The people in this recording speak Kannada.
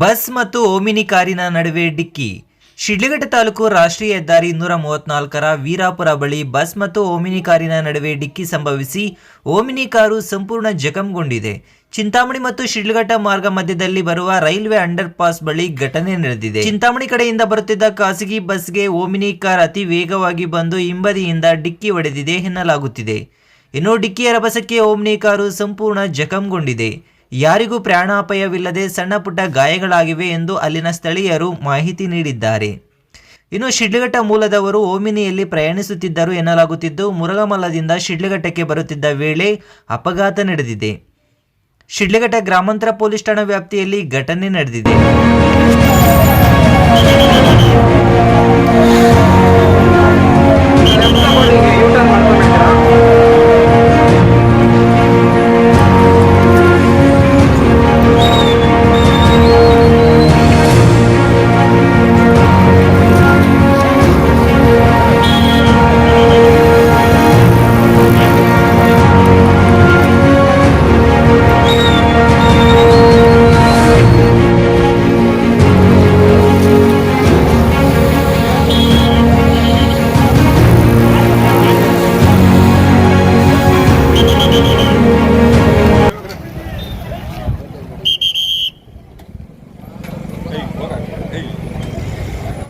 ಬಸ್ ಮತ್ತು ಓಮಿನಿ ಕಾರಿನ ನಡುವೆ ಡಿಕ್ಕಿ. ಶಿಡ್ಲಘಟ್ಟ ತಾಲೂಕು ರಾಷ್ಟ್ರೀಯ ಹೆದ್ದಾರಿ ಇನ್ನೂರ ಮೂವತ್ನಾಲ್ಕರ ವೀರಾಪುರ ಬಳಿ ಬಸ್ ಮತ್ತು ಓಮಿನಿ ಕಾರಿನ ನಡುವೆ ಡಿಕ್ಕಿ ಸಂಭವಿಸಿ ಓಮಿನಿ ಕಾರು ಸಂಪೂರ್ಣ ಜಖಂಗೊಂಡಿದೆ. ಚಿಂತಾಮಣಿ ಮತ್ತು ಶಿಡ್ಲಘಟ್ಟ ಮಾರ್ಗ ಮಧ್ಯದಲ್ಲಿ ಬರುವ ರೈಲ್ವೆ ಅಂಡರ್ ಪಾಸ್ ಬಳಿ ಘಟನೆ ನಡೆದಿದೆ. ಚಿಂತಾಮಣಿ ಕಡೆಯಿಂದ ಬರುತ್ತಿದ್ದ ಖಾಸಗಿ ಬಸ್ಗೆ ಓಮಿನಿ ಕಾರ್ ಅತಿ ವೇಗವಾಗಿ ಬಂದು ಹಿಂಬದಿಯಿಂದ ಡಿಕ್ಕಿ ಹೊಡೆದಿದೆ ಎನ್ನಲಾಗುತ್ತಿದೆ. ಇನ್ನು ಡಿಕ್ಕಿಯ ರಭಸಕ್ಕೆ ಓಮಿನಿ ಕಾರು ಸಂಪೂರ್ಣ ಜಖಂಗೊಂಡಿದೆ. ಯಾರಿಗೂ ಪ್ರಾಣಾಪಾಯವಿಲ್ಲದೆ ಸಣ್ಣ ಪುಟ್ಟ ಗಾಯಗಳಾಗಿವೆ ಎಂದು ಅಲ್ಲಿನ ಸ್ಥಳೀಯರು ಮಾಹಿತಿ ನೀಡಿದ್ದಾರೆ. ಇನ್ನು ಶಿಡ್ಲಘಟ್ಟ ಮೂಲದವರು ಓಮಿನಿಯಲ್ಲಿ ಪ್ರಯಾಣಿಸುತ್ತಿದ್ದರು ಎನ್ನಲಾಗುತ್ತಿದ್ದು, ಮುರುಗಮಲ್ಲದಿಂದ ಶಿಡ್ಲಘಟ್ಟಕ್ಕೆ ಬರುತ್ತಿದ್ದ ವೇಳೆ ಅಪಘಾತ ನಡೆದಿದೆ. ಶಿಡ್ಲಘಟ್ಟ ಗ್ರಾಮಾಂತರ ಪೊಲೀಸ್ ಠಾಣಾ ವ್ಯಾಪ್ತಿಯಲ್ಲಿ ಘಟನೆ ನಡೆದಿದೆ.